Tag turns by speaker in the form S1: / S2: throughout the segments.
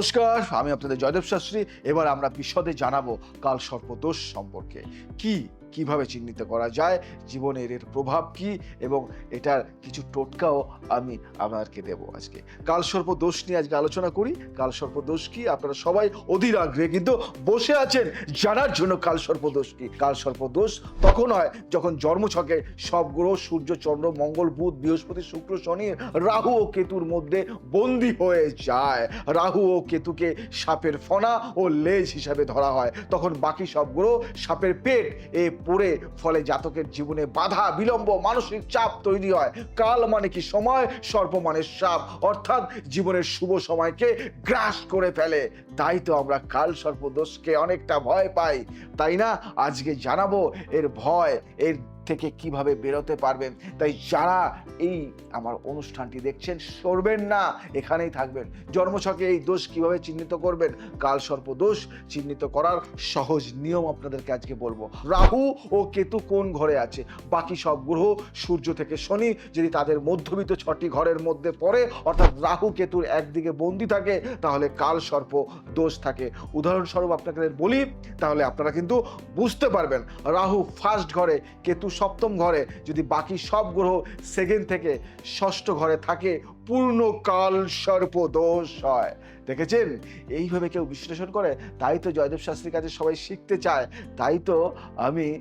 S1: নমস্কার আমি আপনাদের জয়দেব শাস্ত্রী। এবার আমরা বিশদে জানাব কাল সর্পদোষ সম্পর্কে। কি কীভাবে চিহ্নিত করা যায়, জীবনের এর প্রভাব কি এবং এটার কিছু টোটকাও আমি আপনাদেরকে দেব আজকে। কাল সর্প দোষ নিয়ে আজকে আলোচনা করি। কাল সর্প দোষ কি? আপনারা সবাই অধীর আগ্রহে কিন্তু বসে আছেন জানার জন্য কাল সর্প দোষ কি? কাল সর্প দোষ তখন হয় যখন জন্মছকে সব গ্রহ, সূর্য, চন্দ্র, মঙ্গল, বুধ, বৃহস্পতি, শুক্র, শনি, রাহু ও কেতুর মধ্যে বন্দী হয়ে যায়। রাহু ও কেতুকে সাপের ফনা ও লেজ হিসাবে ধরা হয়। তখন বাকি সব গ্রহ সাপের পেট এ পড়ে, ফলে জাতকের জীবনে বাধা, বিলম্ব, মানসিক চাপ তৈরি হয়। কাল মানে কি সময়? সর্প মানে সাপ। অর্থাৎ জীবনের শুভ সময়কে গ্রাস করে ফেলে। তাই তো আমরা কাল সর্পদোষকে অনেকটা ভয় পাই। তাই না? আজকে জানাব এর ভয়, এর থেকে কীভাবে বেরোতে পারবেন? তাই যারা এই আমার অনুষ্ঠানটি দেখছেন, সরবেন না, এখানেই থাকবেন। জন্মছকে এই দোষ কীভাবে চিহ্নিত করবেন? কাল সর্প দোষ চিহ্নিত করার সহজ নিয়ম আপনাদেরকে আজকে বলব। রাহু ও কেতু কোন ঘরে আছে? বাকি সব গ্রহ সূর্য থেকে শনি, যদি তাদের মধ্যবিত্ত ছটি ঘরের মধ্যে পড়ে, অর্থাৎ রাহু কেতুর একদিকে বন্দি থাকে, তাহলে কাল সর্প দোষ থাকে। উদাহরণস্বরূপ আপনাদের বলি, তাহলে আপনারা কিন্তু বুঝতে পারবেন, রাহু ফার্স্ট ঘরে, কেতু সপ্তম ঘরে, যদি বাকি সব গ্রহ সেকেন্ড থেকে ষষ্ঠ ঘরে থাকে পূর্ণ কাল সর্প দোষ হয় দেখেছেন? এইভাবে কেউ বিশ্লেষণ করে, তাই তো জয়দেব শাস্ত্রীর কাছে সবাই শিখতে চায়। তাই তো আমি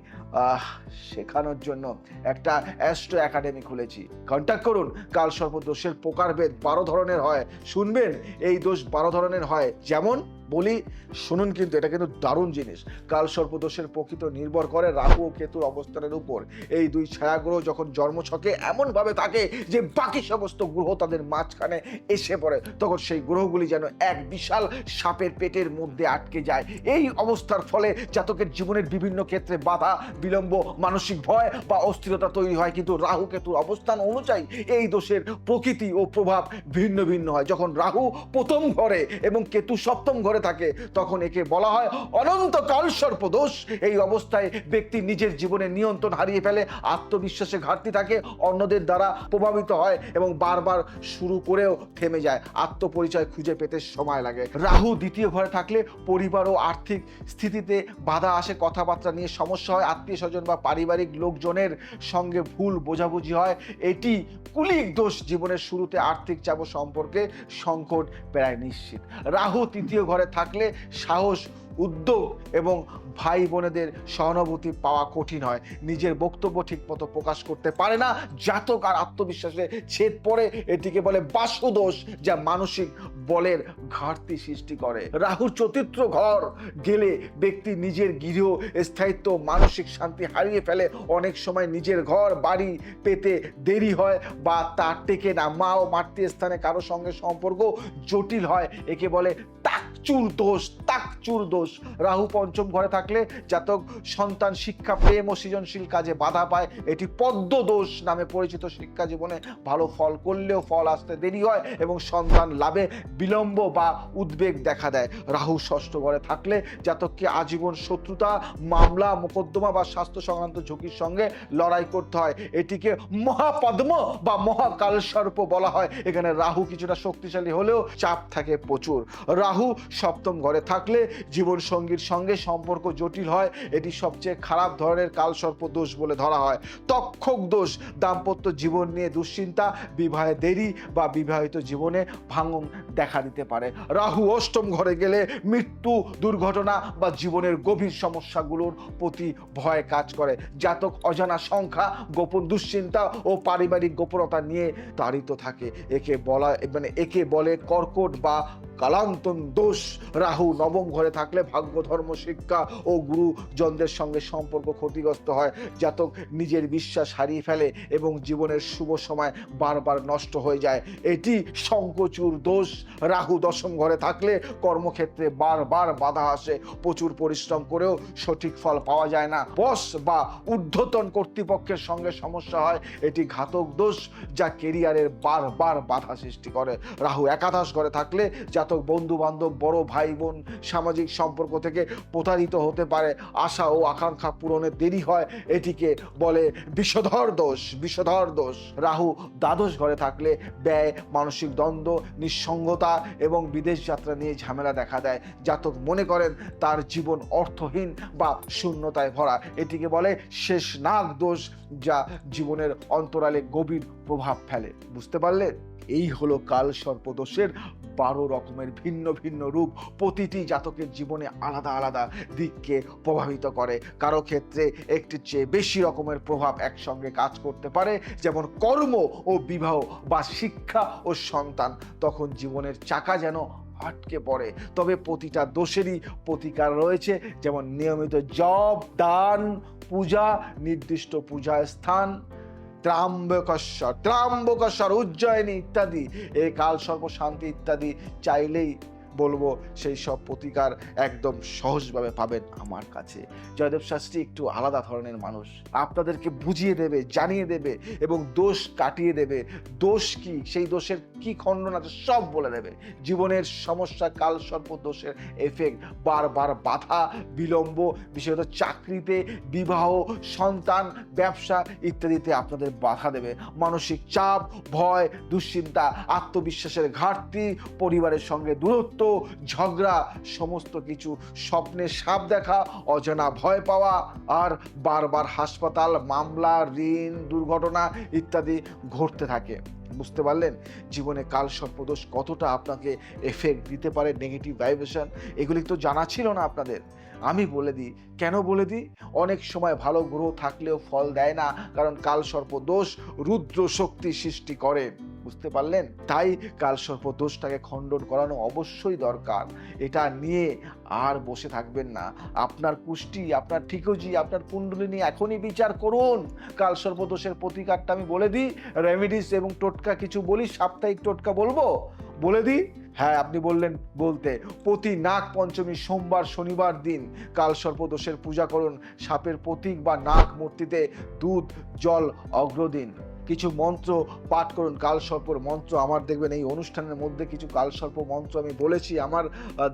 S1: শেখানোর জন্য একটা অ্যাস্ট্রো একাডেমি খুলেছি। কন্ট্যাক্ট করুন, কাল সর্প দোষের প্রকারভেদ বারো ধরনের হয়। শুনবেন, এই দোষ বারো ধরনের হয়। যেমন বলি, শুনুন কিন্তু, এটা কিন্তু দারুণ জিনিস। কাল সর্পদোষের প্রকৃত নির্ভর করে রাহু ও কেতুর অবস্থানের উপর। এই দুই ছায়াগ্রহ যখন জন্মছকে এমনভাবে থাকে যে বাকি সমস্ত গ্রহ তাদের মাঝখানে এসে পড়ে, তখন সেই গ্রহগুলি যেন এক বিশাল সাপের পেটের মধ্যে আটকে যায়। এই অবস্থার ফলে জাতকের জীবনের বিভিন্ন ক্ষেত্রে বাধা, বিলম্ব, মানসিক ভয় বা অস্থিরতা তৈরি হয়। কিন্তু রাহু কেতুর অবস্থান অনুযায়ী এই দোষের প্রকৃতি ও প্রভাব ভিন্ন ভিন্ন হয়। যখন রাহু প্রথম ঘরে এবং কেতু সপ্তম ঘরে থাকে, তখন একে বলা হয় অনন্তকাল সর্পদোষ। এই অবস্থায় ব্যক্তি নিজের জীবনে নিয়ন্ত্রণ হারিয়ে ফেলে, আত্মবিশ্বাসে ঘাটতি থাকে, অন্যদের দ্বারা প্রভাবিত হয় এবং বারবার শুরু করেও থেমে যায়। আত্মপরিচয় খুঁজে পেতে সময় লাগে। রাহু দ্বিতীয় ঘরে থাকলে পরিবার ও আর্থিক স্থিতিতে বাধা আসে, কথাবার্তা নিয়ে সমস্যা হয়, আত্মীয় স্বজন বা পারিবারিক লোকজনের সঙ্গে ভুল বোঝাবুঝি হয়। এটি কুলিক দোষ। জীবনের শুরুতে আর্থিক চাপ সম্পর্কে সংকট প্রায় নিশ্চিত। রাহু তৃতীয় ঘরে থাকলে সাহস, উদ্যোগ এবং ভাই বোনেদের সহানুভূতি পাওয়া কঠিন হয়। নিজের বক্তব্য ঠিকমতো প্রকাশ করতে পারে না, জাতক আর আত্মবিশ্বাসে ছেদ পড়ে, এটিকে বলে বাসুদোষ যা মানসিক বলের ঘাটতি সৃষ্টি করে। রাহুর চতুর্থ ঘর গেলে ব্যক্তি নিজের গৃহ, স্থায়িত্ব, মানসিক শান্তি হারিয়ে ফেলে। অনেক সময় নিজের ঘর, বাড়ি পেতে দেরি হয় বা তার টেকে না। মা ও মাতৃস্থানে কারও সঙ্গে সম্পর্ক জটিল হয়, একে বলে তাকচুর দোষ, তাক চুর দোষ। রাহু পঞ্চম ঘরে থাকলে জাতক সন্তান শিক্ষা প্রেম ও সৃজনশীল কাজে বাধা পায়। এটি পদ্ম দোষ নামে পরিচিত শিক্ষা জীবনে ভালো ফল করলেও ফল আসতে দেরি হয় এবং সন্তান লাভে বিলম্ব বা উদ্বেগ দেখা দেয়। রাহু ষষ্ঠ ঘরে থাকলে জাতককে আজীবন শত্রুতা, মামলা, মোকদ্দমা বা স্বাস্থ্য সংক্রান্ত ঝুঁকির সঙ্গে লড়াই করতে হয়। এটিকে মহাপদ্ম বা মহাকালসর্প বলা হয়। এখানে রাহু কিছুটা শক্তিশালী হলেও চাপ থাকে প্রচুর। রাহু সপ্তম ঘরে থাকলে জীবন সঙ্গীর সঙ্গে সম্পর্ক জটিল হয়। এটি সবচেয়ে খারাপ ধরনের কালসর্প দোষ বলে ধরা হয়। তক্ষক দোষ, দাম্পত্য জীবন নিয়ে দুশ্চিন্তা, বিবাহে দেরি বা বিবাহিত জীবনে ভাঙন দেখা দিতে পারে। রাহু অষ্টম ঘরে গেলে মৃত্যু, দুর্ঘটনা বা জীবনের গভীর সমস্যাগুলোর প্রতি ভয় কাজ করে। জাতক অজানা সংখ্যা, গোপন দুশ্চিন্তা ও পারিবারিক গোপনতা নিয়ে তাড়িত থাকে। একে বলা মানে একে বলে কর্কট বা কালান্তন দোষ। রাহু নবম ঘরে থাকলে ভাগ্য, ধর্ম, শিক্ষা ও গুরুজনদের সঙ্গে সম্পর্ক ক্ষতিগ্রস্ত হয়। জাতক নিজের বিশ্বাস হারিয়ে ফেলে এবং জীবনের শুভ সময় বারবার নষ্ট হয়ে যায়। এটি শঙ্কচুর দোষ। রাহু দশম ঘরে থাকলে কর্মক্ষেত্রে বারবার বাধা আসে। প্রচুর পরিশ্রম করেও সঠিক ফল পাওয়া যায় না। বস বা ঊর্ধ্বতন কর্তৃপক্ষের সঙ্গে সমস্যা হয়। এটি ঘাতক দোষ যা কেরিয়ারের বারবার বাধা সৃষ্টি করে। রাহু একাদশ ঘরে থাকলে জাতক জাতক বন্ধু বান্ধব বড় ভাই বোন সামাজিক সম্পর্ক থেকে প্রতারিত হতে পারে। আশা ও আকাঙ্ক্ষা পূরণে দেরি হয়, এটিকে বলে বিষধর দোষ বিষধর দোষ। রাহু দ্বাদশ ঘরে থাকলে ব্যয়, মানসিক দ্বন্দ্ব, নিঃসঙ্গতা এবং বিদেশ যাত্রা নিয়ে ঝামেলা দেখা দেয়। জাতক মনে করেন তার জীবন অর্থহীন বা শূন্যতায় ভরা। এটিকে বলে শেষ নাগ দোষ, যা জীবনের অন্তরালে গভীর প্রভাব ফেলে। বুঝতে পারলেন? এই হলো কাল সর্পদোষের বারো রকমের ভিন্ন ভিন্ন রূপ। প্রতিটি জাতকের জীবনে আলাদা আলাদা দিককে প্রভাবিত করে। কারও ক্ষেত্রে একটির চেয়ে বেশি রকমের প্রভাব একসঙ্গে কাজ করতে পারে। যেমন কর্ম ও বিবাহ বা শিক্ষা ও সন্তান। তখন জীবনের চাকা যেন আটকে পড়ে। তবে প্রতিটা দোষেরই প্রতিকার রয়েছে। যেমন নিয়মিত জব দান, পূজা, নির্দিষ্ট পূজা স্থান ত্রাম্বকেশ্বর ত্রাম্বকেশ্বর উজ্জয়িনী ইত্যাদি এ কাল সর্ব শান্তি ইত্যাদি চাইলেই বলব, সেই সব প্রতিকার একদম সহজভাবে পাবেন আমার কাছে। জয়দেব শাস্ত্রী একটু আলাদা ধরনের মানুষ। আপনাদেরকে বুঝিয়ে দেবে, জানিয়ে দেবে এবং দোষ কাটিয়ে দেবে। দোষ কি? সেই দোষের কি খণ্ডন আছে সব বলে দেবে। জীবনের সমস্যা, কাল সর্প দোষের এফেক্ট বারবার বাধা, বিলম্ব, বিশেষত চাকরিতে বিবাহ, সন্তান, ব্যবসা ইত্যাদিতে আপনাদের বাধা দেবে। মানসিক চাপ, ভয়, দুশ্চিন্তা, আত্মবিশ্বাসের ঘাটতি, পরিবারের সঙ্গে দূরত্ব ঝগড়া, সমস্ত কিছু স্বপ্নে সাপ দেখা, অজানা ভয় পাওয়া, আর বারবার হাসপাতাল, মামলা, ঋণ, দুর্ঘটনা ইত্যাদি ঘটতে থাকে। বুঝতে পারলেন? জীবনে কাল সর্পদোষ কতটা আপনাকে এফেক্ট দিতে পারে নেগেটিভ ভাইব্রেশন এগুলি তো জানা ছিল না আপনাদের। আমি বলে দিই, কেন বলে দিই? অনেক সময় ভালো গ্রহ থাকলেও ফল দেয় না, কারণ কাল সর্পদোষ রুদ্র শক্তি সৃষ্টি করে। বুঝতে পারলেন? তাই কাল সর্প দোষটাকে খণ্ডন করানো অবশ্যই দরকার। এটা নিয়ে আর বসে থাকবেন না। আপনার কুষ্টি, আপনার ঠিকজি, আপনার কুণ্ডলিনী এখনই বিচার করুন। কাল সর্প দোষের প্রতিকারটা আমি বলে দিই। রেমিডিস এবং টোটকা কিছু বলি, সাপ্তাহিক টোটকা বলব? বলে দিই? হ্যাঁ আপনি বললেন বলতে, প্রতি নাগ পঞ্চমী সোমবার, শনিবার দিন কাল সর্পদোষের পূজা করুন। সাপের প্রতীক বা নাগ মূর্তিতে দুধ, জল, অগ্রদিন। কিছু মন্ত্র পাঠ করুন কাল সর্পর মন্ত্র। আমার দেখবেন এই অনুষ্ঠানের মধ্যে কিছু কালসর্প মন্ত্র আমি বলেছি, আমার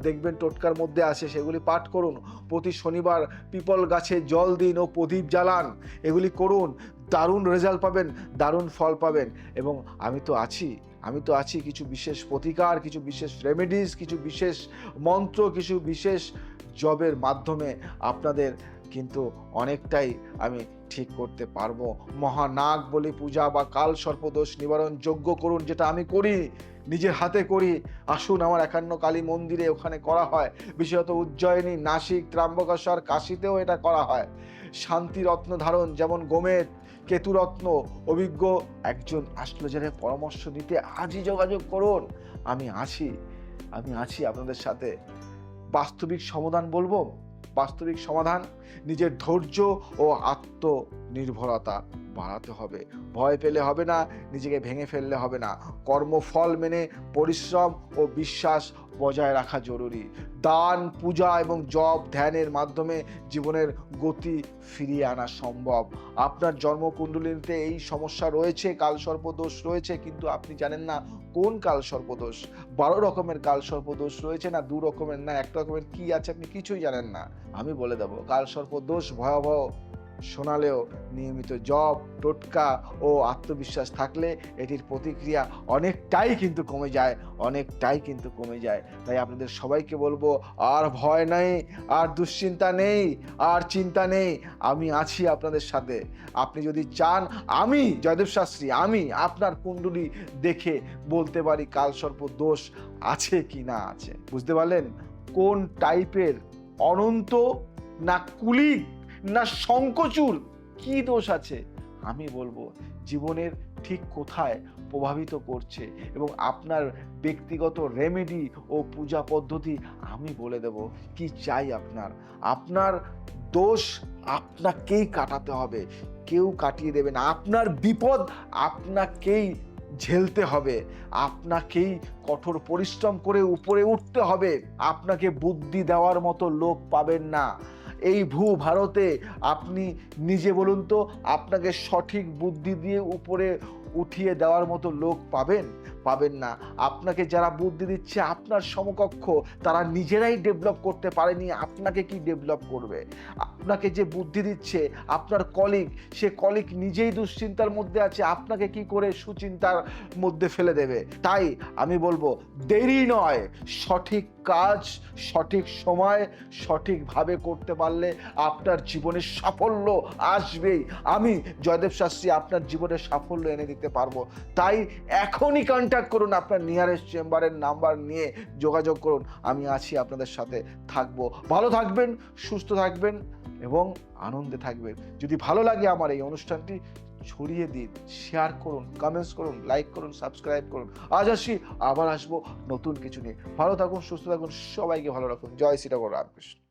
S1: দেখবেন টোটকার মধ্যে আছে, সেগুলি পাঠ করুন। প্রতি শনিবার পিপল গাছে জল দিন ও প্রদীপ জ্বালান। এগুলি করুন, দারুণ রেজাল্ট পাবেন, দারুণ ফল পাবেন। এবং আমি তো আছি, আমি তো আছি, কিছু বিশেষ প্রতিকার, কিছু বিশেষ রেমেডিস কিছু বিশেষ মন্ত্র, কিছু বিশেষ জবের মাধ্যমে আপনাদের কিন্তু অনেকটাই আমি ঠিক করতে পারব। মহানাগ বলি পূজা বা কাল সর্পদোষ নিবারণ যজ্ঞ করুন যেটা আমি করি, নিজের হাতে করি। আসুন আমার একান্ন কালী মন্দিরে ওখানে করা হয়। বিশেষত উজ্জয়িনী, নাসিক ত্রাম্বকেশ্বর কাশিতেও এটা করা হয়। শান্তি রত্ন ধারণ যেমন গোমেদ, কেতুরত্ন, অভিজ্ঞ একজন অ্যাস্ট্রোলজারের পরামর্শ নিতে আজই যোগাযোগ করুন। আমি আছি আমি আছি আপনাদের সাথে। বাস্তবিক সমাধান বলব? বাস্তবিক সমাধান নিজের ধৈর্য ও আত্মনির্ভরতা বাড়াতে হবে। ভয় পেলে হবে না, নিজেকে ভেঙে ফেললে হবে না। কর্মফল মেনে পরিশ্রম ও বিশ্বাস বজায় রাখা জরুরি। দান, পূজা এবং জপ ধ্যানের মাধ্যমে জীবনের গতি ফিরিয়ে আনা সম্ভব। আপনার জন্মকুণ্ডলিতে এই সমস্যা রয়েছে, কালসর্পদোষ রয়েছে, কিন্তু আপনি জানেন না কোন কালসর্পদোষ। বারো রকমের কালসর্পদোষ রয়েছে না, দু রকমের না, এক রকমের কি আছে আপনি কিছুই জানেন না। আমি বলে দেবো, কালসর্পদোষ ভয়াবহ শোনালেও নিয়মিত জব, টোটকা ও আত্মবিশ্বাস থাকলে এটির প্রতিক্রিয়া অনেকটাই কিন্তু কমে যায়, অনেকটাই কিন্তু কমে যায়। তাই আপনাদের সবাইকে বলব, আর ভয় নেই, আর দুশ্চিন্তা নেই, আর চিন্তা নেই, আমি আছি আপনাদের সাথে। আপনি যদি চান, আমি, জয়দেব শাস্ত্রী, আমি আপনার কুণ্ডলী দেখে বলতে পারি কালসর্প দোষ আছে কি না আছে। বুঝতে পারলেন? কোন টাইপের অনন্ত না কুলিক না শঙ্কচুর? কি দোষ আছে? আমি বলব, জীবনের ঠিক কোথায় প্রভাবিত করছে এবং আপনার ব্যক্তিগত রেমেডি ও পূজা পদ্ধতি আমি বলে দেব, কি চাই আপনার? আপনার দোষ আপনাকেই কাটাতে হবে। কেউ কাটিয়ে দেবে না। আপনার বিপদ আপনাকেই ঝেলতে হবে। আপনাকেই কঠোর পরিশ্রম করে উপরে উঠতে হবে। আপনাকে বুদ্ধি দেওয়ার মতো লোক পাবেন না। এই ভূ ভারতে আপনি নিজে বলুন তো, আপনাকে সঠিক বুদ্ধি দিয়ে উপরে উঠিয়ে দেওয়ার মতো লোক পাবেন? পাবেন না। আপনাকে যারা বুদ্ধি দিচ্ছে, আপনার সমকক্ষ, তারা নিজেরাই ডেভেলপ করতে পারেনি, আপনাকে কি ডেভেলপ করবে? আপনাকে যে বুদ্ধি দিচ্ছে, আপনার কলিগ সে কলিগ নিজেই দুশ্চিন্তার মধ্যে আছে, আপনাকে কি করে সুচিন্তার মধ্যে ফেলে দেবে? তাই আমি বলব, দেরি নয়। সঠিক কাজ, সঠিক সময়, সঠিকভাবে করতে পারলে আপনার জীবনে সাফল্য আসবেই। আমি জয়দেব শাস্ত্রী আপনার জীবনে সাফল্য এনে দিতে পারব। তাই এখনই কন্ট্যাক্ট করুন আপনার নিয়ারেস্ট চেম্বারের নাম্বার নিয়ে যোগাযোগ করুন। আমি আছি আপনাদের সাথে, থাকব। ভালো থাকবেন, সুস্থ থাকবেন এবং আনন্দে থাকবেন। যদি ভালো লাগে আমার এই অনুষ্ঠানটি, ছড়িয়ে দিন শেয়ার করুন কমেন্টস করুন লাইক করুন সাবস্ক্রাইব করুন। আজ আসি, আবার আসব নতুন কিছু নিয়ে। ভালো থাকুন, সুস্থ থাকুন, সবাইকে ভালো রাখুন। জয় শ্রীরাম রামকৃষ্ণ